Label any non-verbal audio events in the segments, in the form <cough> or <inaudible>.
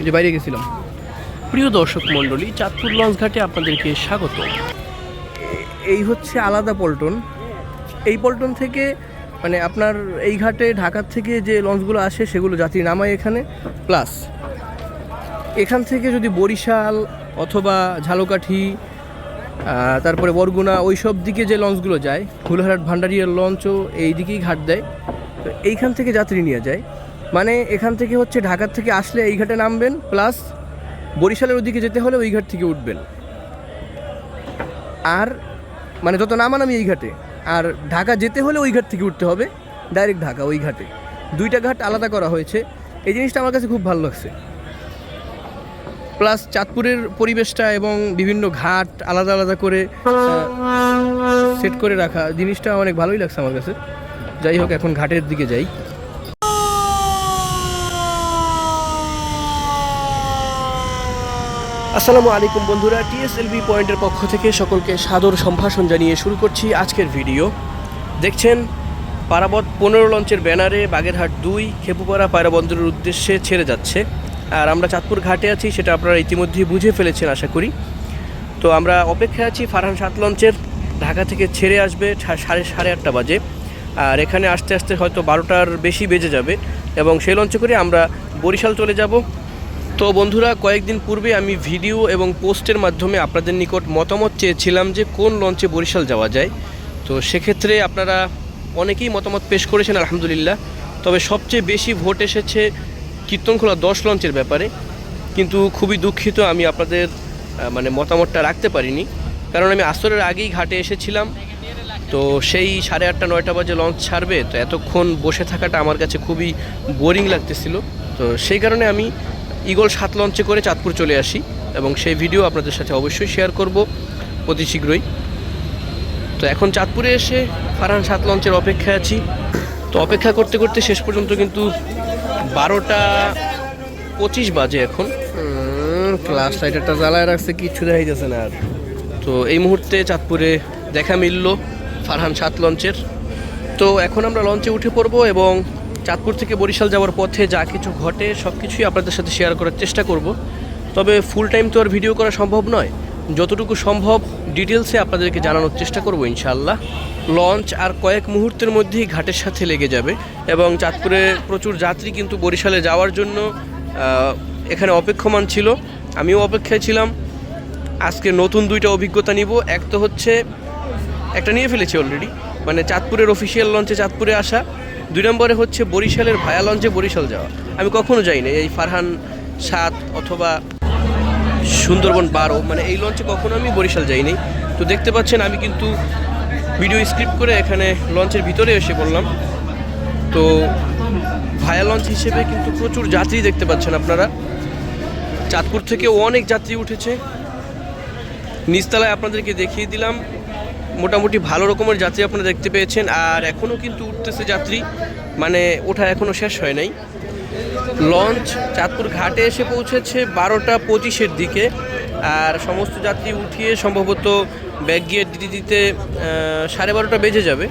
ওই যে বাইরে গেছিলাম। প্রিয় দর্শক মণ্ডলী, চাঁদপুর লঞ্চ ঘাটে আপনাদেরকে স্বাগত। এই হচ্ছে আলাদা পল্টন। এই পল্টন থেকে মানে আপনার এই ঘাটে ঢাকার থেকে যে লঞ্চগুলো আসে, সেগুলো যাত্রী নামায় এখানে। প্লাস, এখান থেকে যদি বরিশাল অথবা ঝালকাঠি তারপরে বরগুনা ওই সব দিকে যে লঞ্চগুলো যায় ফুলহাট ভান্ডারিয়ার লঞ্চও এই দিকেই ঘাট দেয়। তো এইখান থেকে যাত্রী নিয়ে যায়। মানে এখান থেকে হচ্ছে ঢাকার থেকে আসলে এই ঘাটে নামবেন, প্লাস বরিশালের ওদিকে যেতে হলে ওই ঘাট থেকে উঠবেন। আর মানে যত নামানামি এই ঘাটে, আর ঢাকা যেতে হলে ওই ঘাট থেকে উঠতে হবে, ডাইরেক্ট ঢাকা, ওই ঘাটে। দুইটা ঘাট আলাদা করা হয়েছে, এই জিনিসটা আমার কাছে খুব ভালো লাগছে। প্লাস চাঁদপুরের পরিবেশটা এবং বিভিন্ন ঘাট আলাদা আলাদা করে সেট করে রাখা জিনিসটা অনেক ভালোই লাগছে আমার কাছে। যাই হোক, এখন ঘাটের দিকে যাই। আসসালামু আলাইকুম বন্ধুরা টিএসএলভি পয়েন্টের পক্ষ থেকে সকলকে সাদর সম্ভাষণ জানিয়ে শুরু করছি আজকের ভিডিও। দেখছেন, পারাবত পনেরো লঞ্চের ব্যানারে বাগেরহাট দুই, খেপুপাড়া পায়রা বন্দরের উদ্দেশ্যে ছেড়ে যাচ্ছে। আর আমরা চাঁদপুর ঘাটে আছি, সেটা আপনারা ইতিমধ্যেই বুঝে ফেলেছেন, আশা করি। তো আমরা অপেক্ষায় আছি, ফারহান সাত লঞ্চের ঢাকা থেকে ছেড়ে আসবে সাড়ে সাড়ে আটটা বাজে। আর এখানে আসতে আসতে হয়তো বারোটার বেশি বেজে যাবে। এবং সেই লঞ্চে করে আমরা বরিশাল চলে যাব। তো বন্ধুরা, কয়েকদিন পূর্বে আমি ভিডিও এবং পোস্টের মাধ্যমে আপনাদের নিকট মতামত চেয়েছিলাম যে কোন লঞ্চে বরিশাল যাওয়া যায়। তো সেক্ষেত্রে আপনারা অনেকেই মতামত পেশ করেছেন, আলহামদুলিল্লাহ। তবে সবচেয়ে বেশি ভোট এসেছে কীর্তনখোলা দশ লঞ্চের ব্যাপারে। কিন্তু খুবই দুঃখিত আমি আপনাদের মানে মতামতটা রাখতে পারিনি। কারণ আমি আসরের আগেই ঘাটে এসেছিলাম। তো সেই সাড়ে আটটা, নয়টা বাজে লঞ্চ ছাড়বে। তো এতক্ষণ বসে থাকাটা আমার কাছে খুবই বোরিং লাগতেছিল। তো সেই কারণে আমি ইগল সাত লঞ্চে করে চাঁদপুর চলে আসি এবং সেই ভিডিও আপনাদের সাথে অবশ্যই শেয়ার করব অতি শীঘ্রই। তো এখন চাঁদপুরে এসে ফারহান সাত লঞ্চের অপেক্ষায় আছি। তো অপেক্ষা করতে করতে শেষ পর্যন্ত কিন্তু বারোটা পঁচিশ বাজে এখন। ক্লাস লাইটারটা জ্বালায় রাখছে কিচ্ছু দেখাই যাচ্ছে না আর। তো এই মুহূর্তে চাঁদপুরে দেখা মিলল ফারহান সাত লঞ্চের। তো এখন আমরা লঞ্চে উঠে পড়ব এবং চাঁদপুর থেকে বরিশাল যাওয়ার পথে যা কিছু ঘটে সব কিছুই আপনাদের সাথে শেয়ার করার চেষ্টা করব। তবে ফুল টাইম তো আর ভিডিও করা সম্ভব নয়। যতটুকু সম্ভব ডিটেলসে আপনাদেরকে জানানোর চেষ্টা করব ইনশাল্লাহ লঞ্চ আর কয়েক মুহূর্তের মধ্যেই ঘাটের সাথে লেগে যাবে এবং চাঁদপুরে প্রচুর যাত্রী কিন্তু বরিশালে যাওয়ার জন্য এখানে অপেক্ষমান ছিল। আমিও অপেক্ষায় ছিলাম। আজকে নতুন দুইটা অভিজ্ঞতা নিব। এক তো হচ্ছে, একটা নিয়ে ফেলেছি অলরেডি মানে চাঁদপুরের অফিসিয়াল লঞ্চে চাঁদপুরে আসা। দুই নম্বরে হচ্ছে বরিশালের ভায়া লঞ্চে বরিশাল যাওয়া। আমি কখনো যাইনি। এই ফারহান সাত অথবা সুন্দরবন বারো মানে এই লঞ্চে কখনো আমি বরিশাল যাইনি। তো দেখতে পাচ্ছেন, আমি কিন্তু ভিডিও স্ক্রিপ্ট করে এখানে লঞ্চের ভিতরে এসে বললাম তো ভায়া লঞ্চ হিসেবে কিন্তু প্রচুর যাত্রী দেখতে পাচ্ছেন আপনারা। চাঁদপুর থেকেও অনেক যাত্রী উঠেছে। নিচতলায় আপনাদেরকে দেখিয়ে দিলাম। মোটামুটি ভালো রকমের যাত্রী আপনারা দেখতে পেয়েছেন। আর এখনও কিন্তু উঠতেছে যাত্রী মানে ওঠা এখনও শেষ হয় নাই। লঞ্চ চাঁদপুর ঘাটে এসে পৌঁছেছে বারোটা পঁচিশের দিকে। আর সমস্ত যাত্রী উঠিয়ে সম্ভবত ব্যাগ গিয়ে দিতে দিতে সাড়ে বারোটা বেজে যাবে।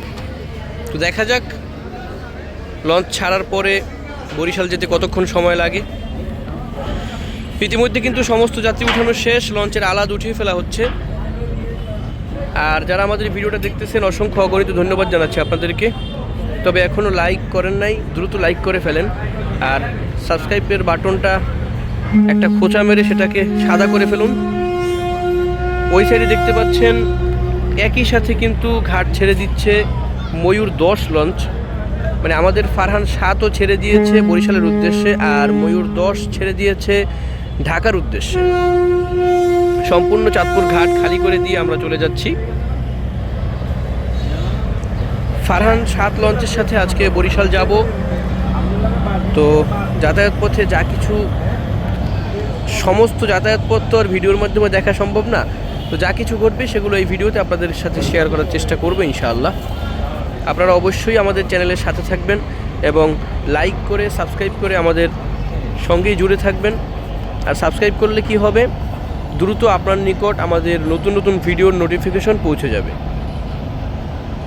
তো দেখা যাক, লঞ্চ ছাড়ার পরে বরিশাল যেতে কতক্ষণ সময় লাগে। ইতিমধ্যে কিন্তু সমস্ত যাত্রী উঠানো শেষ, লঞ্চের আলাদ উঠিয়ে ফেলা হচ্ছে। আর যারা আমাদের ভিডিওটা দেখতেছেন, অসংখ্য অগণিত ধন্যবাদ জানাচ্ছি আপনাদেরকে। তবে এখনও লাইক করেন নাই, দ্রুত লাইক করে ফেলেন। আর সাবস্ক্রাইবের বাটনটা একটা খোঁচা মেরে সেটাকে সাদা করে ফেলুন। ওই সাইডে দেখতে পাচ্ছেন, একই সাথে কিন্তু ঘাট ছেড়ে দিচ্ছে ময়ূর দশ লঞ্চ মানে আমাদের ফারহান সাতও ছেড়ে দিয়েছে বরিশালের উদ্দেশ্যে, আর ময়ূর দশ ছেড়ে দিয়েছে ঢাকার উদ্দেশ্যে। সম্পূর্ণ চাঁদপুর ঘাট খালি করে দিয়ে আমরা চলে যাচ্ছি। ফারহান সাত লঞ্চের সাথে আজকে বরিশাল যাব। তো যাতায়াত পথে যা কিছু, সমস্ত যাতায়াত পথ তো আর ভিডিওর মাধ্যমে দেখা সম্ভব না। তো যা কিছু ঘটবে সেগুলো এই ভিডিওতে আপনাদের সাথে শেয়ার করার চেষ্টা করব ইনশাআল্লাহ। আপনারা অবশ্যই আমাদের চ্যানেলের সাথে থাকবেন এবং লাইক করে, সাবস্ক্রাইব করে আমাদের সঙ্গেই জুড়ে থাকবেন। আর সাবস্ক্রাইব করলে কি হবে? দ্রুত আপনার নিকট আমাদের নতুন নতুন ভিডিওর নোটিফিকেশন পৌঁছে যাবে।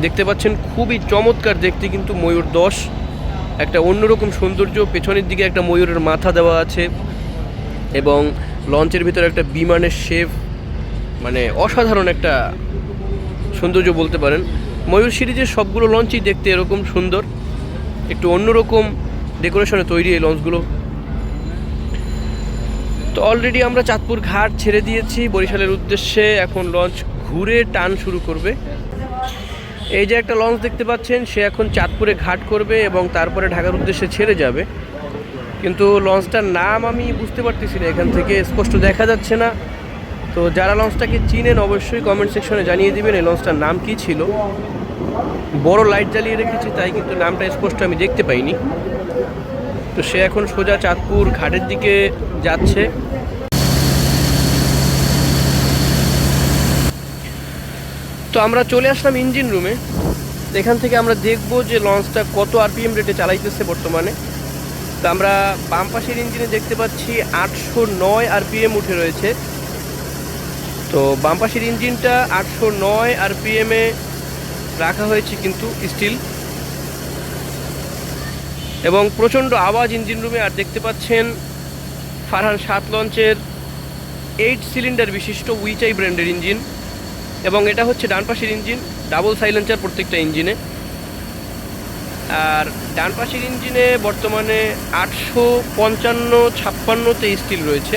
দেখতে পাচ্ছেন খুবই চমৎকার দেখতে কিন্তু ময়ূর দশ। একটা অন্যরকম সৌন্দর্য, পেছনের দিকে একটা ময়ূরের মাথা দেওয়া আছে এবং লঞ্চের ভিতরে একটা বিমানের শেপ মানে অসাধারণ একটা সৌন্দর্য বলতে পারেন। ময়ূর সিরিজের সবগুলো লঞ্চই দেখতে এরকম সুন্দর। একটু অন্যরকম ডেকোরেশনে তৈরি এই লঞ্চগুলো। তো অলরেডি আমরা চাঁদপুর ঘাট ছেড়ে দিয়েছি। বরিশালের উদ্দেশ্যে এখন লঞ্চ ঘুরে টান শুরু করবে। এই যে একটা লঞ্চ দেখতে পাচ্ছেন, সে এখন চাঁদপুরে ঘাট করবে এবং তারপরে ঢাকার উদ্দেশ্যে ছেড়ে যাবে। কিন্তু লঞ্চটার নাম আমি বুঝতে পারতেছি না, এখান থেকে স্পষ্ট দেখা যাচ্ছে না। তো যারা লঞ্চটাকে চিনেন অবশ্যই কমেন্ট সেকশনে জানিয়ে দিবেন এই লঞ্চটার নাম কি ছিল। বড় লাইট জ্বালিয়ে রেখেছি, তাই কিন্তু নামটা স্পষ্ট আমি দেখতে পাইনি। তো সে এখন সোজা চাঁদপুর ঘাটের দিকে যাচ্ছে। তো আমরা চলে আসলাম ইঞ্জিন রুমে এখান থেকে আমরা দেখব যে লঞ্চটা কত আরপিএম রেটে চালাইতেছে বর্তমানে। তো আমরা বাম পাশের ইঞ্জিনে দেখতে পাচ্ছি আটশো নয় আরপিএম উঠে রয়েছে। তো বাম পাশের ইঞ্জিনটা আটশো নয় আরপিএমে রাখা হয়েছে কিন্তু স্টিল এবং প্রচণ্ড আওয়াজ ইঞ্জিন রুমে, আর দেখতে পাচ্ছেন ফারহান সাত লঞ্চের এইট সিলিন্ডার বিশিষ্ট উইচাই ব্র্যান্ডের ইঞ্জিন এবং এটা হচ্ছে ডান পাশের ইঞ্জিন, ডাবল সাইলেন্সার প্রত্যেকটা ইঞ্জিনে। আর ডান পাশের ইঞ্জিনে বর্তমানে আটশো পঞ্চান্ন ছাপ্পান্নতে স্টিল রয়েছে।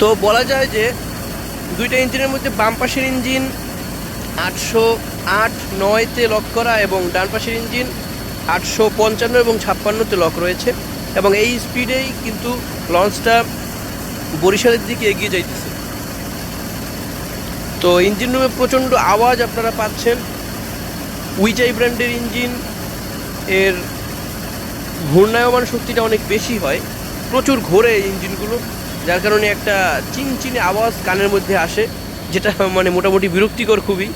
তো বলা যায় যে দুইটা ইঞ্জিনের মধ্যে বাম পাশের ইঞ্জিন আটশো আট নয়তে লক করা এবং ডান পাশের ইঞ্জিন আটশো পঞ্চান্ন এবং ছাপ্পান্নতে লক রয়েছে এবং এই স্পিডেই কিন্তু লঞ্চটা বরিশালের দিকে এগিয়ে যাইতেছে। তো ইঞ্জিন রুমে প্রচণ্ড আওয়াজ আপনারা পাচ্ছেন। উইজাই ব্র্যান্ডের ইঞ্জিন এর ঘূর্ণায়মান শক্তিটা অনেক বেশি হয়। প্রচুর ঘোরে ইঞ্জিনগুলো যার কারণে একটা চিনচিনে আওয়াজ কানের মধ্যে আসে, যেটা মানে মোটামুটি বিরক্তিকর খুবই।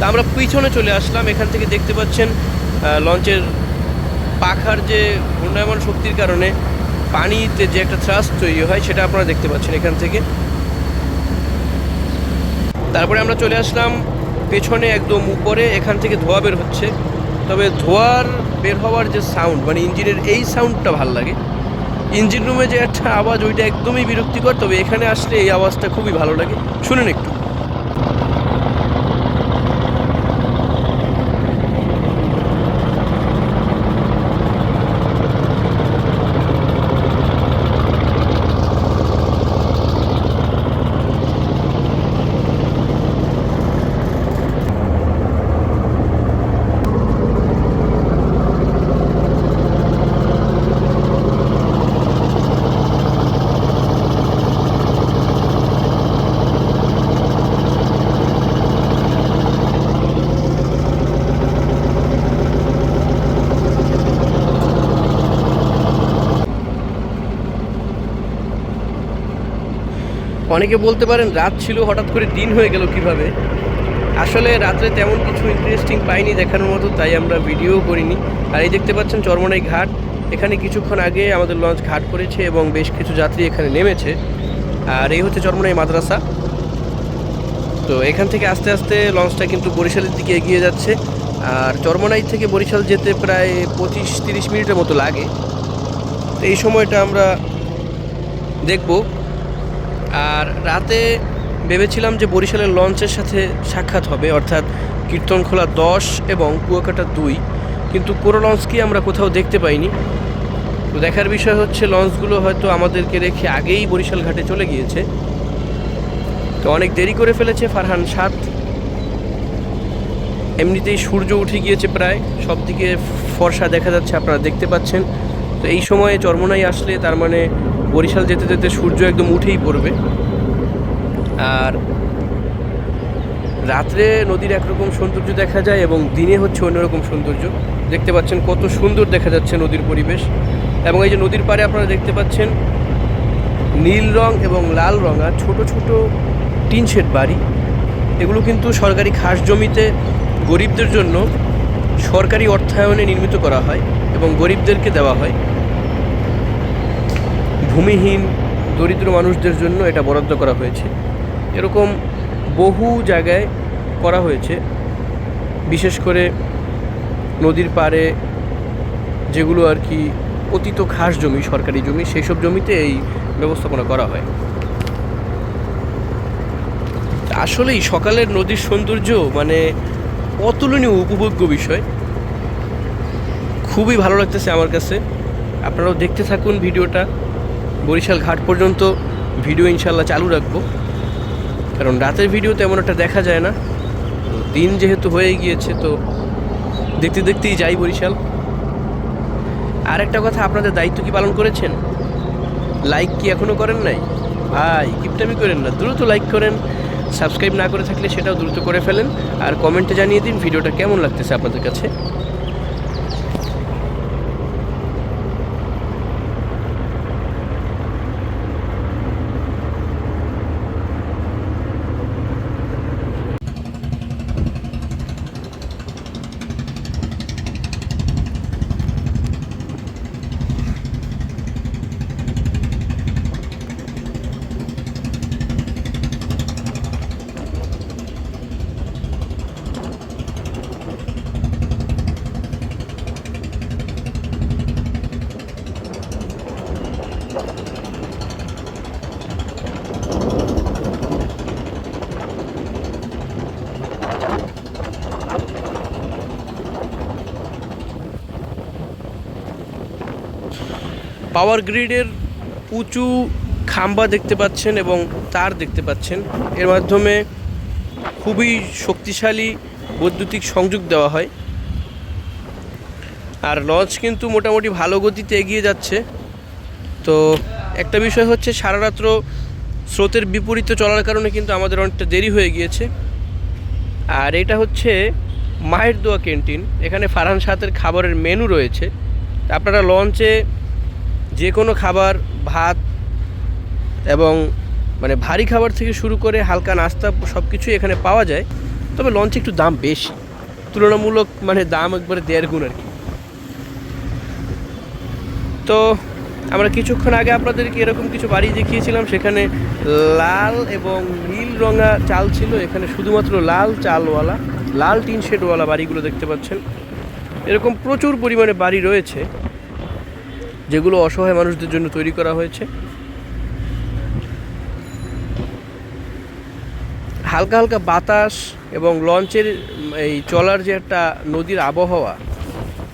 তা আমরা পিছনে চলে আসলাম। এখান থেকে দেখতে পাচ্ছেন লঞ্চের পাখার যে ঘূর্ণায়মান শক্তির কারণে পানিতে যে একটা থ্রাস্ট তৈরি হয়, সেটা আপনারা দেখতে পাচ্ছেন এখান থেকে। তারপরে আমরা চলে আসলাম পেছনে একদম উপরে, এখান থেকে ধোয়া বের হচ্ছে। তবে ধোয়ার বের হওয়ার যে সাউন্ড মানে ইঞ্জিনের এই সাউন্ডটা ভালো লাগে। ইঞ্জিন রুমে যে একটা আওয়াজ, ওইটা একদমই বিরক্তিকর, তবে এখানে আসলে এই আওয়াজটা খুবই ভালো লাগে। শুনুন একটু। অনেকে বলতে পারেন রাত ছিল, হঠাৎ করে দিন হয়ে গেল কীভাবে? আসলে রাত্রে তেমন কিছু ইন্টারেস্টিং পাইনি দেখানোর মতো, তাই আমরা ভিডিও করিনি। আর এই দেখতে পাচ্ছেন চরমনাই ঘাট। এখানে কিছুক্ষণ আগে আমাদের লঞ্চ ঘাট করেছে এবং বেশ কিছু যাত্রী এখানে নেমেছে। আর এই হচ্ছে চরমনাই মাদ্রাসা। তো এখান থেকে আস্তে আস্তে লঞ্চটা কিন্তু বরিশালের দিকে এগিয়ে যাচ্ছে। আর চরমনাই থেকে বরিশাল যেতে প্রায় পঁচিশ তিরিশ মিনিটের মতো লাগে। তো এই সময়টা আমরা দেখব। আর রাতে ভেবেছিলাম যে বরিশালের লঞ্চের সাথে সাক্ষাৎ হবে, অর্থাৎ কীর্তনখোলা দশ এবং কুয়াকাটা দুই। কিন্তু কোনো লঞ্চকে আমরা কোথাও দেখতে পাইনি। তো দেখার বিষয় হচ্ছে, লঞ্চগুলো হয়তো আমাদেরকে রেখে আগেই বরিশাল ঘাটে চলে গিয়েছে। তো অনেক দেরি করে ফেলেছে ফারহান সাত এমনিতেই সূর্য উঠে গিয়েছে প্রায়। সব দিকে ফর্সা দেখা যাচ্ছে, আপনারা দেখতে পাচ্ছেন। তো এই সময়ে চরমনাই আসলে তার মানে বরিশাল যেতে যেতে সূর্য একদম উঠেই পড়বে। আর রাত্রে নদীর একরকম সৌন্দর্য দেখা যায় এবং দিনে হচ্ছে অন্যরকম সৌন্দর্য। দেখতে পাচ্ছেন কত সুন্দর দেখা যাচ্ছে নদীর পরিবেশ। এবং এই যে নদীর পাড়ে আপনারা দেখতে পাচ্ছেন নীল রং এবং লাল রঙা ছোট ছোট টিন শেড বাড়ি। এগুলো কিন্তু সরকারি খাস জমিতে গরিবদের জন্য সরকারি অর্থায়নে নির্মিত করা হয় এবং গরিবদেরকে দেওয়া হয়। ভূমিহীন, দরিদ্র মানুষদের জন্য এটা বরাদ্দ করা হয়েছে। এরকম বহু জায়গায় করা হয়েছে। বিশেষ করে নদীর পাড়ে যেগুলো আর কি অতীত খাস জমি, সরকারি জমি সেই সব জমিতে এই ব্যবস্থাপনা করা হয়। আসলেই সকালের নদীর সৌন্দর্য মানে অতুলনীয়, উপভোগ্য বিষয়। খুবই ভালো লাগতেছে আমার কাছে। আপনারাও দেখতে থাকুন ভিডিওটা। বরিশাল ঘাট পর্যন্ত ভিডিও ইনশাল্লাহ চালু রাখব। কারণ রাতের ভিডিও তেমন একটা দেখা যায় না। দিন যেহেতু হয়ে গিয়েছে, তো দেখতে দেখতেই যাই বরিশাল। আর একটা কথা, আপনাদের দায়িত্ব কি পালন করেছেন? লাইক কি এখনও করেন নাই? ভাই, কিপটামি করেন না, দ্রুত লাইক করেন। সাবস্ক্রাইব না করে থাকলে সেটাও দ্রুত করে ফেলেন। আর কমেন্টে জানিয়ে দিন, ভিডিওটা কেমন লাগতেছে আপনাদের কাছে। পাওয়ার গ্রিডের উঁচু খাম্বা দেখতে পাচ্ছেন এবং তার দেখতে পাচ্ছেন। এর মাধ্যমে খুবই শক্তিশালী বৈদ্যুতিক সংযোগ দেওয়া হয়। আর লঞ্চ কিন্তু মোটামুটি ভালো গতিতে এগিয়ে যাচ্ছে। তো একটা বিষয় হচ্ছে সারা রাত্র স্রোতের বিপরীতে চলার কারণে কিন্তু আমাদের অনেকটা দেরি হয়ে গিয়েছে। আর এটা হচ্ছে মায়ের দোয়া ক্যান্টিন। এখানে ফারহান সাতের খাবারের মেনু রয়েছে। আপনারা লঞ্চে যে কোনো খাবার, ভাত এবং মানে ভারী খাবার থেকে শুরু করে হালকা নাস্তা সব কিছুই এখানে পাওয়া যায়। তবে লঞ্চে একটু দাম বেশি। তুলনামূলক মানে দাম একবারে দেড় গুণ আর কি। তো আমরা কিছুক্ষণ আগে আপনাদেরকে এরকম কিছু বাড়ি দেখিয়েছিলাম, সেখানে লাল এবং নীল রঙা চাল ছিল। এখানে শুধুমাত্র লাল চালওয়ালা, লাল টিন শেডওয়ালা বাড়িগুলো দেখতে পাচ্ছেন। এরকম প্রচুর পরিমাণে বাড়ি রয়েছে। যেগুলো অসহায় মানুষদের জন্য তৈরি করা হয়েছে। হালকা হালকা বাতাস এবং লঞ্চের, এই চলার যে একটা নদীর আবহাওয়া,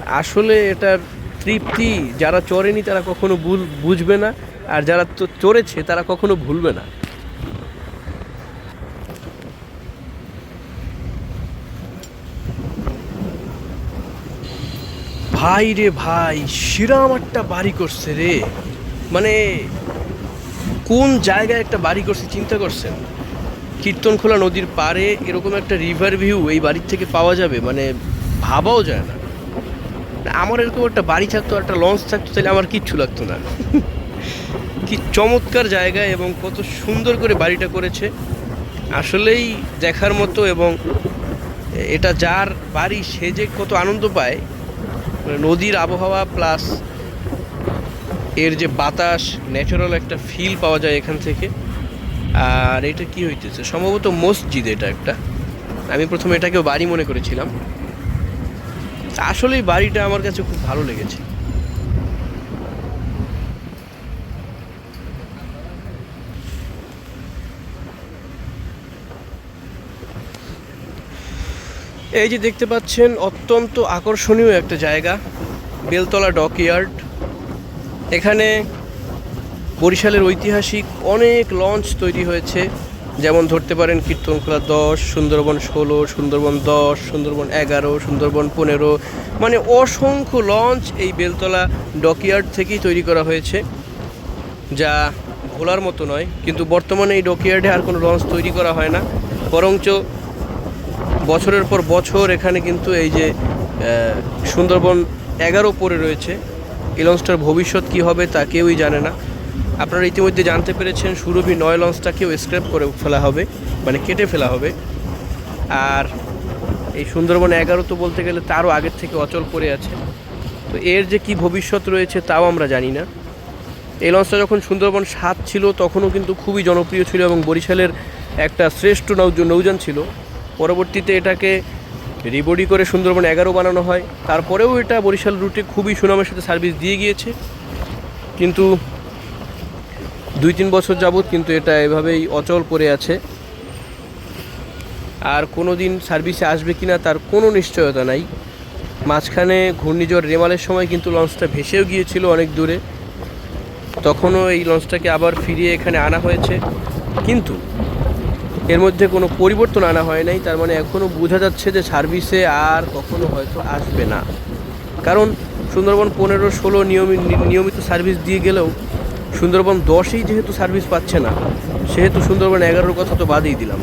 আসলে এটার তৃপ্তি যারা চড়েনি তারা কখনো বুঝ- বুঝবে না। আর যারা চড়েছে তারা কখনো ভুলবে না। ভাই রে ভাই, শিরাম একটা বাড়ি করছে রে। মানে কোন জায়গায় একটা বাড়ি করছে চিন্তা করছেন? কীর্তনখোলা নদীর পাড়ে এরকম একটা রিভার ভিউ এই বাড়ির থেকে পাওয়া যাবে মানে ভাবাও যায় না। আমার এরকম একটা বাড়ি থাকতো, একটা লঞ্চ থাকতো, তাহলে আমার কিচ্ছু লাগতো না। কি চমৎকার জায়গা এবং কত সুন্দর করে বাড়িটা করেছে। আসলেই দেখার মতো এবং এটা যার বাড়ি সে যে কত আনন্দ পায় নদীর আবহাওয়া প্লাস এর যে বাতাস ন্যাচারাল একটা ফিল পাওয়া যায় এখান থেকে। আর এটা কি হইতেছে? সম্ভবত মসজিদ এটা একটা। আমি প্রথমে এটাকেও বাড়ি মনে করেছিলাম। আসলে বাড়িটা আমার কাছে খুব ভালো লেগেছে। এই যে দেখতে পাচ্ছেন, অত্যন্ত আকর্ষণীয় একটা জায়গা, বেলতলা ডকইয়ার্ড। এখানে বরিশালের ঐতিহাসিক অনেক লঞ্চ তৈরি হয়েছে, যেমন ধরতে পারেন কীর্তনখোলা দশ, সুন্দরবন ষোলো, সুন্দরবন দশ, সুন্দরবন এগারো, সুন্দরবন পনেরো। মানে অসংখ্য লঞ্চ এই বেলতলা ডকইয়ার্ড থেকেই তৈরি করা হয়েছে, যা ভোলার মতো নয়। কিন্তু বর্তমানে এই ডকইয়ার্ডে আর কোনো লঞ্চ তৈরি করা হয় না, বরঞ্চ বছরের পর বছর এখানে কিন্তু এই যে সুন্দরবন এগারো পরে রয়েছে। এই লঞ্চটার ভবিষ্যৎ কী হবে তা কেউই জানে না। আপনারা ইতিমধ্যে জানতে পেরেছেন, সুরভি নয় লঞ্চটাকেও স্ক্র্যাপ করে ফেলা হবে মানে কেটে ফেলা হবে। আর এই সুন্দরবন এগারো তো বলতে গেলে তারও আগের থেকে অচল পড়ে আছে। তো এর যে কি ভবিষ্যৎ রয়েছে তাও আমরা জানি না। এই লঞ্চটা যখন সুন্দরবন সাত ছিল, তখনও কিন্তু খুবই জনপ্রিয় ছিল এবং বরিশালের একটা শ্রেষ্ঠ নৌযান ছিল। পরবর্তীতে এটাকে রিবডি করে সুন্দরবন এগারো বানানো হয়। তারপরেও এটা বরিশাল রুটে খুবই সুনামের সাথে সার্ভিস দিয়ে গিয়েছে। কিন্তু দুই তিন বছর যাবৎ কিন্তু এটা এভাবেই অচল পড়ে আছে। আর কোনো দিন সার্ভিসে আসবে কি না তার কোনো নিশ্চয়তা নাই। মাঝখানে ঘূর্ণিঝড় রেমালের সময় কিন্তু লঞ্চটা ভেসেও গিয়েছিল অনেক দূরে। তখনও এই লঞ্চটাকে আবার ফিরিয়ে এখানে আনা হয়েছে। কিন্তু এর মধ্যে কোনো পরিবর্তন আনা হয় নাই, তার মানে এখনও বোঝা যাচ্ছে যে সার্ভিসে আর কখনো হয়তো আসবে না। কারণ সুন্দরবন পনেরো ষোলো নিয়মিত নিয়মিত সার্ভিস দিয়ে গেলেও সুন্দরবন দশেই যেহেতু সার্ভিস পাচ্ছে না, সেহেতু সুন্দরবন এগারোর কথা তো বাদই দিলাম।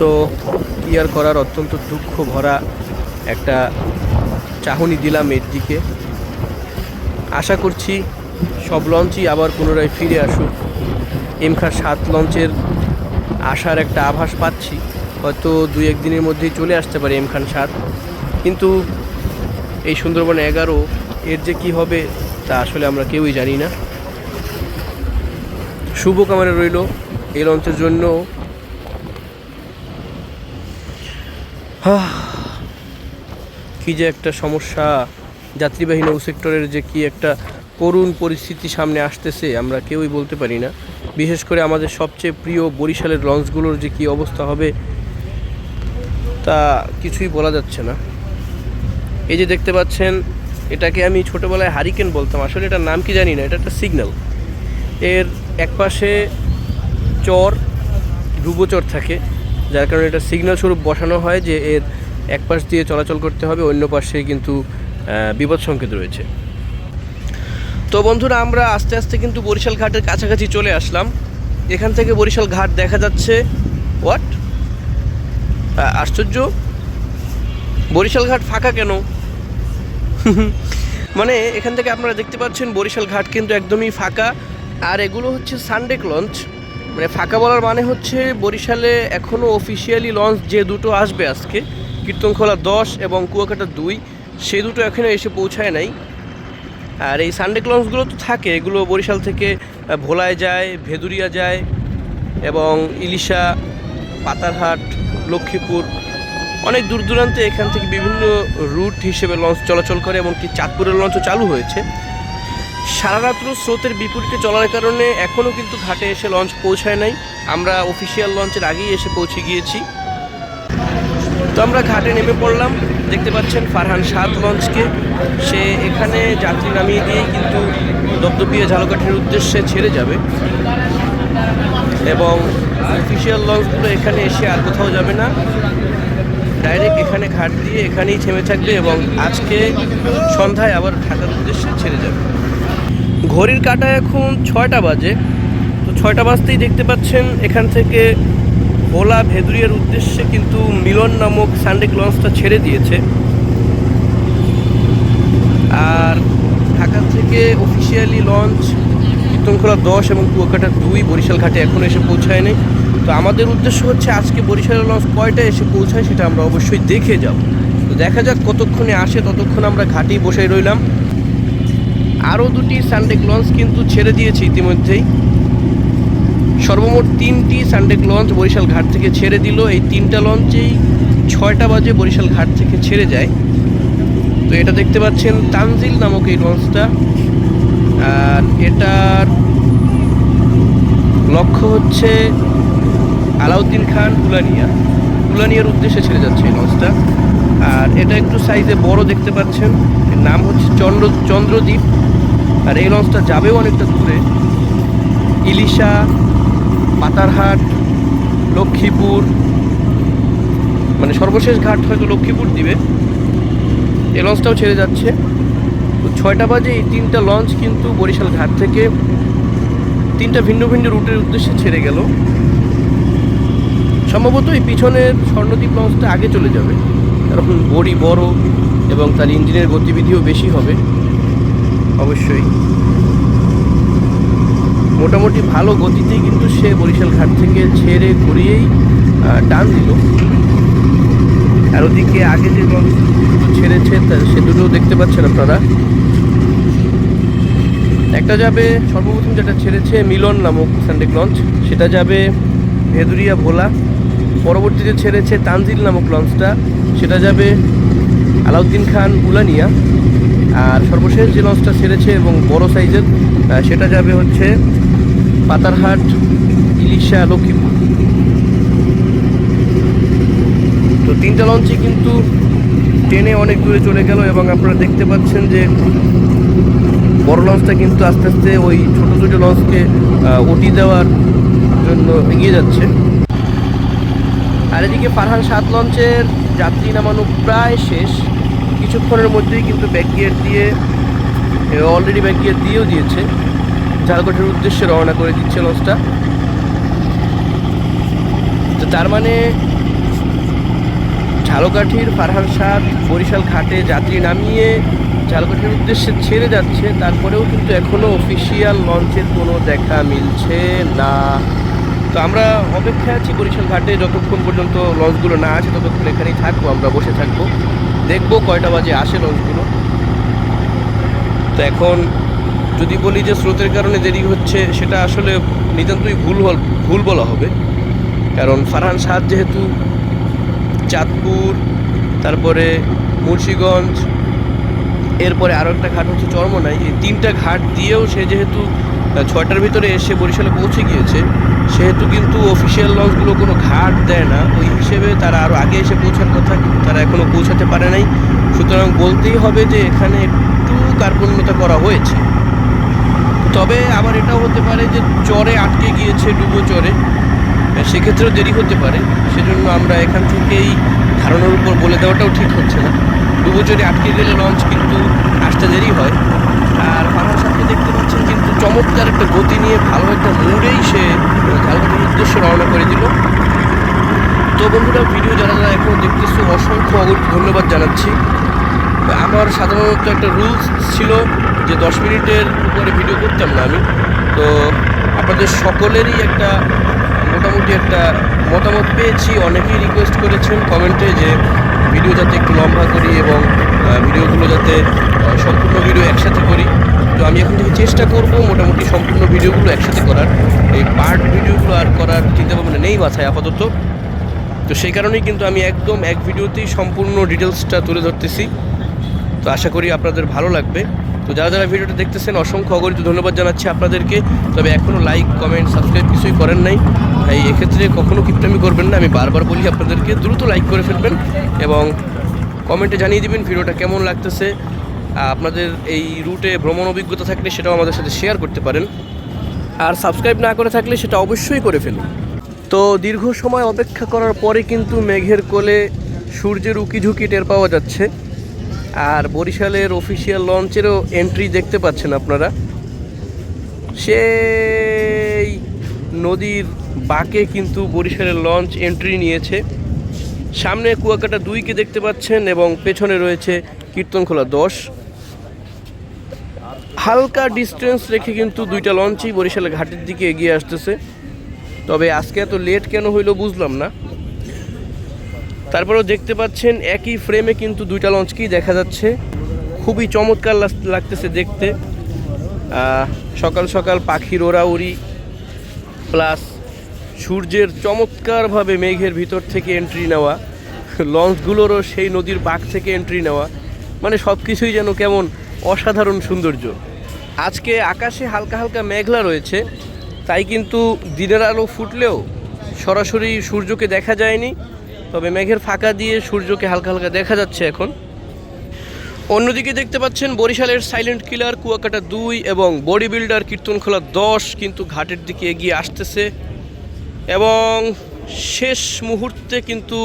তো কি আর করার, অত্যন্ত দুঃখ ভরা একটা চাহনি দিলাম এর দিকে। আশা করছি সব লঞ্চই আবার পুনরায় ফিরে আসুক। এমখার সাত লঞ্চের আসার একটা আভাস পাচ্ছি। হয়তো দুই একদিনের মধ্যেই চলে আসতে পারে এম খান সাত কিন্তু এই সুন্দরবন এগারো, এর যে কি হবে তা আসলে আমরা কেউই জানি না। শুভ কামনা রইল এই লঞ্চের জন্য। কি যে একটা সমস্যা। যাত্রীবাহী নৌ সেক্টরের যে কি একটা করুণ পরিস্থিতি সামনে আসতেছে, আমরা কেউই বলতে পারি না। বিশেষ করে আমাদের সবচেয়ে প্রিয় বরিশালের লঞ্চগুলোর যে কি অবস্থা হবে, তা কিছুই বলা যাচ্ছে না। এই যে দেখতে পাচ্ছেন, এটাকে আমি ছোটোবেলায় হারিকেন বলতাম। আসলে এটার নাম কি জানি না, এটা একটা সিগন্যাল। এর একপাশে চর, ডুবোচর থাকে, যার কারণে এটা সিগন্যাল স্বরূপ বসানো হয় যে এর এক পাশ দিয়ে চলাচল করতে হবে, অন্য পাশে কিন্তু বিপদ সংকেত রয়েছে। তো বন্ধুরা, আমরা আস্তে আস্তে কিন্তু বরিশাল ঘাটের কাছাকাছি চলে আসলাম। এখান থেকে বরিশাল ঘাট দেখা যাচ্ছে। হোয়াট আশ্চর্য। বরিশাল ঘাট ফাঁকা কেন? <laughs> মানে এখান থেকে আপনারা দেখতে পাচ্ছেন বরিশাল ঘাট কিন্তু একদমই ফাঁকা। আর এগুলো হচ্ছে সানডেক লঞ্চ মানে ফাঁকা বলার মানে হচ্ছে বরিশালে এখনও অফিসিয়ালি লঞ্চ যে দুটো আসবে আজকে, কীর্তনখোলা দশ এবং কুয়াকাটা দুই, সে দুটো এখনও এসে পৌঁছায় নাই। আর এই সানডে লঞ্চগুলো তো থাকে, এগুলো বরিশাল থেকে ভোলায় যায়, ভেদুরিয়া যায়, এবং ইলিশা, পাতারহাট, লক্ষ্মীপুর, অনেক দূর দূরান্তে এখান থেকে বিভিন্ন রুট হিসেবে লঞ্চ চলাচল করে, এমনকি চাঁদপুরের লঞ্চও চালু হয়েছে। সারা রাত্র স্রোতের বিপরীতে চলার কারণে এখনও কিন্তু ঘাটে এসে লঞ্চ পৌঁছায় নাই। আমরা অফিসিয়াল লঞ্চের আগেই এসে পৌঁছে গিয়েছি। তো আমরা ঘাটে নেমে পড়লাম। দেখতে পাচ্ছেন ফারহান সাত লঞ্চকে। সে এখানে যাত্রী নামিয়ে দিয়েই কিন্তু দপদপিয়া ঝালকাঠির উদ্দেশ্যে ছেড়ে যাবে। এবং অফিসিয়াল লঞ্চগুলো এখানে এসে আর কোথাও যাবে না। ডাইরেক্ট এখানে ঘাট দিয়ে এখানেই থেমে থাকবে এবং আজকে সন্ধ্যায় আবার ঢাকার উদ্দেশ্যে ছেড়ে যাবে। ঘড়ির কাটা এখন ছয়টা বাজে। তো ছয়টা বাজতেই দেখতে পাচ্ছেন এখান থেকে ভোলা ভেদুরিয়ার উদ্দেশ্যে কিন্তু মিলন নামক সানডেক লঞ্চটা ছেড়ে দিয়েছে। আর ঢাকা থেকে অফিসিয়ালি লঞ্চ কীর্তনখোলা দশ এবং কুয়াকাটা দুই, বরিশাল ঘাটে এখনও এসে পৌঁছায় নাই তো আমাদের উদ্দেশ্য হচ্ছে আজকে বরিশালের লঞ্চ কয়টা এসে পৌঁছায় সেটা আমরা অবশ্যই দেখে যাব। তো দেখা যাক কতক্ষণে আসে, ততক্ষণ আমরা ঘাটেই বসে রইলাম। আরও দুটি সানডেক লঞ্চ কিন্তু ছেড়ে দিয়েছে ইতিমধ্যেই। সর্বমোট তিনটি সানডেক লঞ্চ বরিশাল ঘাট থেকে ছেড়ে দিল। এই তিনটা লঞ্চেই ছয়টা বাজে বরিশাল ঘাট থেকে ছেড়ে যায়। তো এটা দেখতে পাচ্ছেন, তানজিল নামক এই লঞ্চটা আর এটার লক্ষ্য হচ্ছে আলাউদ্দিন খান কুলানিয়া কুলানিয়ার উদ্দেশ্যে ছেড়ে যাচ্ছে এই লঞ্চটা আর এটা একটু সাইজে বড় দেখতে পাচ্ছেন। এর নাম হচ্ছে চন্দ্র, চন্দ্রদ্বীপ। আর এই লঞ্চটা যাবেও অনেকটা দূরে। ইলিশা পাতারহাট, লক্ষ্মীপুর মানে সর্বশেষ ঘাট হয়তো লক্ষ্মীপুর দিবে। এই লঞ্চটাও ছেড়ে যাচ্ছে। তো ছয়টা বাজে এই তিনটা লঞ্চ কিন্তু বরিশাল ঘাট থেকে তিনটা ভিন্ন ভিন্ন রুটের উদ্দেশ্যে ছেড়ে গেল। সম্ভবত এই পিছনের স্বর্ণদ্বীপ লঞ্চটা আগে চলে যাবে। কারণ বড়ি বড় এবং তার ইঞ্জিনের গতিবিধিও বেশি হবে। অবশ্যই। মোটামুটি ভালো গতিতেই কিন্তু সে বরিশাল ঘাট থেকে ছেড়ে ঘুরিয়েই টান দিল। আর ওদিকে আগে যে লঞ্চ দুটো ছেড়েছে সে দুটো দেখতে পাচ্ছেন আপনারা। একটা যাবে সর্বপ্রথম যেটা ছেড়েছে মিলন নামক সানডেক লঞ্চ সেটা যাবে ভেদুরিয়া ভোলা। পরবর্তীতে ছেড়েছে তানজিল নামক লঞ্চটা সেটা যাবে আলাউদ্দিন খান উলানিয়া। আর সর্বশেষ যে লঞ্চটা ছেড়েছে এবং বড় সাইজের সেটা যাবে হচ্ছে পাতারহাট, ইলিশা, লক্ষ্মীপুর। তো তিনটা লঞ্চই কিন্তু ট্রেনে অনেক দূরে চলে গেল এবং আপনারা দেখতে পাচ্ছেন যে বড় লঞ্চটা কিন্তু আস্তে আস্তে ওই ছোট ছোট লঞ্চকে ওটি দেওয়ার জন্য এগিয়ে যাচ্ছে। আর এদিকে ফারহান সাত লঞ্চের যাত্রী নামানো প্রায় শেষ। কিছুক্ষণের মধ্যেই কিন্তু ব্যাক গিয়ার দিয়ে অলরেডি ব্যাক গিয়ার দিয়েও দিয়েছে। ঝালকোটের উদ্দেশ্যে রওনা করে দিচ্ছে লঞ্চটা। তো তার মানে ঝালকাঠির ফারহান সাত বরিশাল ঘাটে যাত্রী নামিয়ে ঝালকাঠির উদ্দেশ্যে ছেড়ে যাচ্ছে, তারপরেও কিন্তু এখনও অফিসিয়াল লঞ্চের কোনো দেখা মিলছে না। তো আমরা অপেক্ষায় আছি বরিশাল ঘাটে, যতক্ষণ পর্যন্ত লঞ্চগুলো না আছে ততক্ষণ এখানেই থাকব, আমরা বসে থাকব। দেখব কয়টা বাজে আসে লঞ্চগুলো। তো এখন যদি বলি যে স্রোতের কারণে দেরি হচ্ছে, সেটা আসলে নিতান্তই ভুল ভুল বলা হবে। কারণ ফারহান সাদ যেহেতু চাঁদপুর, তারপরে মুন্সীগঞ্জ, এরপরে আরও একটা ঘাট হচ্ছে চরমনাই, এই তিনটা ঘাট দিয়েও সে যেহেতু ছয়টার ভিতরে এসে বরিশালে পৌঁছে গিয়েছে, সেহেতু কিন্তু অফিসিয়াল লঞ্চগুলো কোনো ঘাট দেয় না। ওই হিসেবে তারা আরও আগে এসে পৌঁছার কথা, কিন্তু তারা এখনও পৌঁছাতে পারে নাই। সুতরাং বলতেই হবে যে এখানে একটু কার্পণ্যতা করা হয়েছে। তবে আবার এটাও হতে পারে যে চরে আটকে গিয়েছে ডুবো চরে সেক্ষেত্রেও দেরি হতে পারে। সেজন্য আমরা এখান থেকেই ধারণার উপর বলে দেওয়াটাও ঠিক হচ্ছে না। ডুবো চরে আটকে গেলে লঞ্চ কিন্তু আসতে দেরি হয়। আর ফারহান সাথে দেখতে পাচ্ছেন কিন্তু চমৎকার একটা গতি নিয়ে ভালো একটা মুডেই সে ঝালকাঠির উদ্দেশ্যে রওনা করে দিল। তো বন্ধুরা, ভিডিও যারা যারা এখনও দেখতেছো, অসংখ্য ধন্যবাদ জানাচ্ছি। আমার সাধারণত একটা রুলস ছিল যে দশ মিনিটের উপরে ভিডিও করতাম না আমি, তো আপনাদের সকলেরই একটা মোটামুটি একটা মতামত পেয়েছি। অনেকেই রিকোয়েস্ট করেছেন কমেন্টে যে ভিডিও যাতে একটু লম্বা করি এবং ভিডিওগুলো যাতে সম্পূর্ণ ভিডিও একসাথে করি। তো আমি এখন থেকে চেষ্টা করব মোটামুটি সম্পূর্ণ ভিডিওগুলো একসাথে করার। এই পার্ট ভিডিওগুলো আর করার চিন্তা ভাবনা নেই মাথায় আপাতত। তো সেই কারণেই কিন্তু আমি একদম এক ভিডিওতেই সম্পূর্ণ ডিটেলসটা তুলে ধরতেছি। তো আশা করি আপনাদের ভালো লাগবে। তো যারা যারা ভিডিওটা দেখতেছেন, অসংখ্য অগণিত ধন্যবাদ জানাচ্ছি আপনাদেরকে। তবে এখনও লাইক কমেন্ট সাবস্ক্রাইব কিছুই করেন নাই। তাই এক্ষেত্রে কখনও কিপটামি করবেন না। আমি বারবার বলি আপনাদেরকে, দ্রুত লাইক করে ফেলবেন এবং কমেন্টে জানিয়ে দিবেন ভিডিওটা কেমন লাগতেছে। আপনাদের এই রুটে ভ্রমণ অভিজ্ঞতা থাকলে সেটাও আমাদের সাথে শেয়ার করতে পারেন। আর সাবস্ক্রাইব না করে থাকলে সেটা অবশ্যই করে ফেলুন। তো দীর্ঘ সময় অপেক্ষা করার পরে কিন্তু মেঘের কোলে সূর্যের উকি ঝুঁকি টের পাওয়া যাচ্ছে। আর বরিশালের অফিসিয়াল লঞ্চেরও এন্ট্রি দেখতে পাচ্ছেন আপনারা। সেই নদীর বাঁকে কিন্তু বরিশালের লঞ্চ এন্ট্রি নিয়েছে। সামনে কুয়াকাটা দুইকে দেখতে পাচ্ছেন এবং পেছনে রয়েছে কীর্তনখোলা দশ। হালকা ডিস্টেন্স রেখে কিন্তু দুইটা লঞ্চই বরিশালের ঘাটের দিকে এগিয়ে আসতেছে। তবে আজকে এত লেট কেন হইল বুঝলাম না। তারপরেও দেখতে পাচ্ছেন একই ফ্রেমে কিন্তু দুইটা লঞ্চকেই দেখা যাচ্ছে। খুবই চমৎকার লাগতেছে দেখতে। সকাল সকাল পাখির ওড়াউড়ি প্লাস সূর্যের চমৎকারভাবে মেঘের ভিতর থেকে এন্ট্রি নেওয়া। লঞ্চগুলোরও সেই নদীর বাঁক থেকে এন্ট্রি নেওয়া। মানে সব কিছুই যেন কেমন অসাধারণ সৌন্দর্য। আজকে আকাশে হালকা হালকা মেঘলা রয়েছে, তাই কিন্তু দিনের আলো ফুটলেও সরাসরি সূর্যকে দেখা যায়নি। তবে মেঘের ফাঁকা দিয়ে সূর্যকে হালকা হালকা দেখা যাচ্ছে এখন। অন্যদিকে দেখতে পাচ্ছেন বরিশালের সাইলেন্ট কিলার কুয়াকাটা দুই এবং বডি বিল্ডার কীর্তনখোলা দশ কিন্তু ঘাটের দিকে এগিয়ে আসতেছে। এবং শেষ মুহূর্তে কিন্তু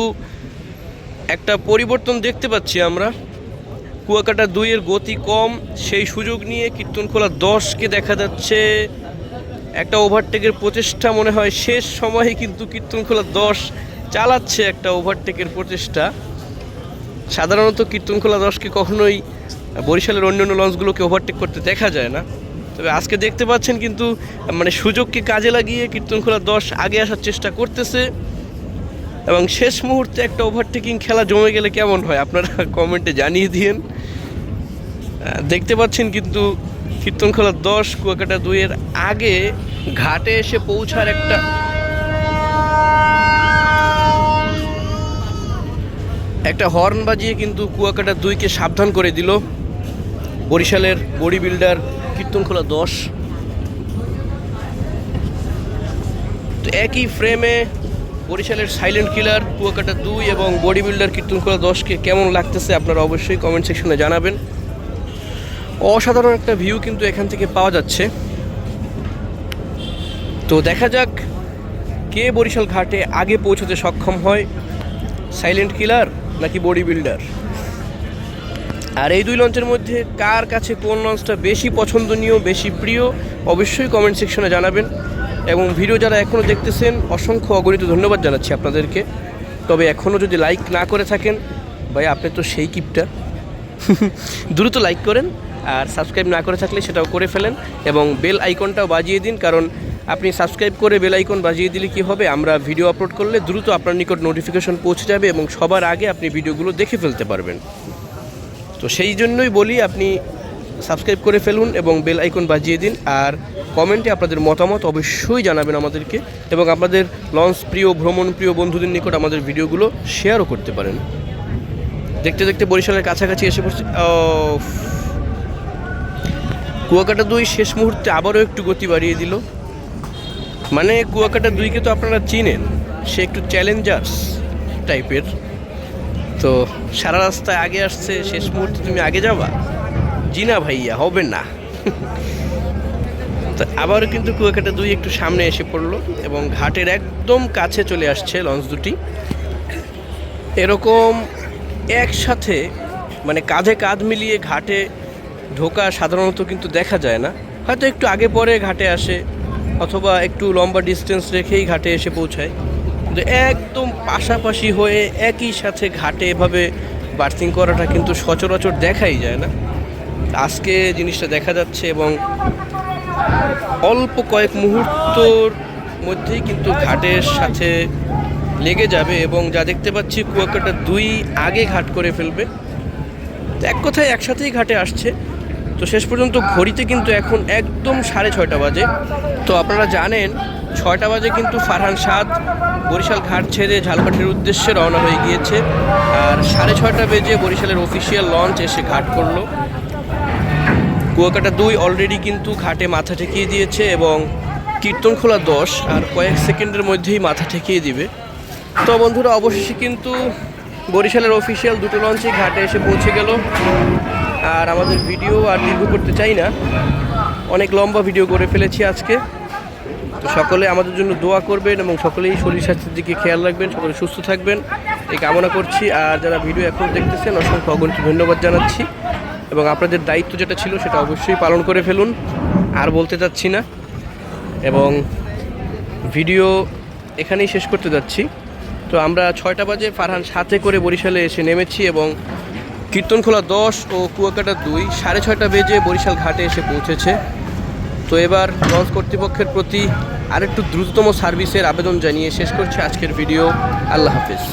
একটা পরিবর্তন দেখতে পাচ্ছি আমরা। কুয়াকাটা দুইয়ের গতি কম, সেই সুযোগ নিয়ে কীর্তনখোলা দশকে দেখা যাচ্ছে। একটা ওভারটেকের প্রচেষ্টা মনে হয় শেষ সময়ে কিন্তু কীর্তনখোলা দশ চালাচ্ছে একটা ওভারটেকের প্রচেষ্টা। সাধারণত কীর্তনখোলা দশকে কখনোই বরিশালের অন্যান্য লঞ্চগুলোকে ওভারটেক করতে দেখা যায় না। তবে আজকে দেখতে পাচ্ছেন কিন্তু মানে সুযোগকে কাজে লাগিয়ে কীর্তনখোলা দশ আগে আসার চেষ্টা করতেছে। এবং শেষ মুহূর্তে একটা ওভারটেকিং খেলা জমে গেলে কেমন হয়, আপনারা কমেন্টে জানিয়ে দিয়েন। দেখতে পাচ্ছেন কিন্তু কীর্তনখোলা দশ, কুয়াকাটা দুইয়ের আগে ঘাটে এসে পৌঁছার একটা একটা হর্ন বাজিয়ে কিন্তু কুয়াকাটা দুইকে সাবধান করে দিল। বরিশালের বডি বিল্ডার কীর্তনখোলা দশ। তো একই ফ্রেমে বরিশালের সাইলেন্ট কিলার কুয়াকাটা দুই এবং বডি বিল্ডার কীর্তনখোলা দশকে কেমন লাগতেছে আপনারা অবশ্যই কমেন্ট সেকশনে জানাবেন। অসাধারণ একটা ভিউ কিন্তু এখান থেকে পাওয়া যাচ্ছে। তো দেখা যাক কে বরিশাল ঘাটে আগে পৌঁছতে সক্ষম হয়। সাইলেন্ট কিলার নাকি বডি বিল্ডার আর এই দুই লঞ্চের মধ্যে কার কাছে কোন লঞ্চটা বেশি পছন্দনীয়, বেশি প্রিয়, অবশ্যই কমেন্ট সেকশনে জানাবেন। এবং ভিডিও যারা এখনও দেখতেছেন, অসংখ্য অগণিত ধন্যবাদ জানাচ্ছি আপনাদেরকে। তবে এখনও যদি লাইক না করে থাকেন, ভাই, আপনি তো সেই কিপটা <laughs> দ্রুত লাইক করেন, আর সাবস্ক্রাইব না করে থাকলে সেটাও করে ফেলেন। এবং বেল আইকনটাও বাজিয়ে দিন, কারণ আপনি সাবস্ক্রাইব করে বেল আইকন বাজিয়ে দিলে কি হবে? আমরা ভিডিও আপলোড করলে দ্রুত আপনার নিকট নোটিফিকেশন পৌঁছে যাবে এবং সবার আগে আপনি ভিডিওগুলো দেখে ফেলতে পারবেন। তো সেই জন্যই বলি, আপনি সাবস্ক্রাইব করে ফেলুন এবং বেল আইকন বাজিয়ে দিন আর কমেন্টে আপনাদের মতামত অবশ্যই জানাবেন আমাদেরকে এবং আপনাদের লঞ্চ প্রিয়, ভ্রমণ প্রিয় বন্ধুদের নিকট আমাদের ভিডিওগুলো শেয়ারও করতে পারেন। দেখতে দেখতে বরিশালের কাছাকাছি এসে পড়ছে। কুয়াকাটা দুই শেষ মুহূর্তে আবারও একটু গতি বাড়িয়ে দিল। মানে কুয়াকাটা দুইকে তো আপনারা চিনেন। সে একটু চ্যালেঞ্জার্স টাইপের তো সারা রাস্তায় আগে আসছে, শেষ মুহূর্তে তুমি আগে যাবা? জি না ভাইয়া, হবে না। তো আবারও কিন্তু কুয়াকাটা দুই একটু সামনে এসে পড়ল এবং ঘাটের একদম কাছে চলে আসছে লঞ্চ দুটি। এরকম একসাথে মানে কাঁধে কাঁধ মিলিয়ে ঘাটে ঢোকা সাধারণত কিন্তু দেখা যায় না। হয়তো একটু আগে পরে ঘাটে আসে অথবা একটু লম্বা ডিস্টেন্স রেখেই ঘাটে এসে পৌঁছায়। কিন্তু একদম পাশাপাশি হয়ে একই সাথে ঘাটে এভাবে বার্থিং করাটা কিন্তু সচরাচর দেখাই যায় না। আজকে জিনিসটা দেখা যাচ্ছে এবং অল্প কয়েক মুহূর্তর মধ্যেই কিন্তু ঘাটের সাথে লেগে যাবে এবং যা দেখতে পাচ্ছি কুয়াকাটা দুই আগে ঘাট করে ফেলবে। এক কথায় একসাথেই ঘাটে আসছে। তো শেষ পর্যন্ত ঘড়িতে কিন্তু এখন একদম সাড়ে ছয়টা বাজে। তো আপনারা জানেন, ছয়টা বাজে কিন্তু ফারহান সাদ বরিশাল ঘাট ছেড়ে ঝালকাঠির উদ্দেশ্যে রওনা হয়ে গিয়েছে। আর সাড়ে ছয়টা বেজে বরিশালের অফিসিয়াল লঞ্চ এসে ঘাট করল। কুয়াকাটা দুই অলরেডি কিন্তু ঘাটে মাথা ঠেকিয়ে দিয়েছে এবং কীর্তনখোলা দশ আর কয়েক সেকেন্ডের মধ্যেই মাথা ঠেকিয়ে দিবে। তো বন্ধুরা, অবশেষে কিন্তু বরিশালের অফিসিয়াল দুটো লঞ্চে ঘাটে এসে পৌঁছে গেল। আর আমাদের ভিডিও আর দীর্ঘ করতে চাই না। অনেক লম্বা ভিডিও করে ফেলেছি আজকে। তো সকলে আমাদের জন্য দোয়া করবেন এবং সকলেই শরীর স্বাস্থ্যের দিকে খেয়াল রাখবেন, সকলে সুস্থ থাকবেন। এই কামনা করছি। আর যারা ভিডিও এখন দেখতেছেন, অসংখ্য অগণিত ধন্যবাদ জানাচ্ছি। এবং আপনাদের দায়িত্ব যেটা ছিল, সেটা অবশ্যই পালন করে ফেলুন। আর বলতে চাচ্ছি না। এবং ভিডিও এখানেই শেষ করতে যাচ্ছি। তো আমরা ছয়টা বাজে ফারহান সাথে করে বরিশালে এসে নেমেছি এবং কীর্তনখোলা দশ ও কুয়াকাটা দুই, সাড়ে ছয়টা বেজে বরিশাল ঘাটে এসে পৌঁছেছে। তো এবার লঞ্চ কর্তৃপক্ষের প্রতি আরেকটু দ্রুততম সার্ভিসের আবেদন জানিয়ে শেষ করছে আজকের ভিডিও। আল্লাহ হাফিজ।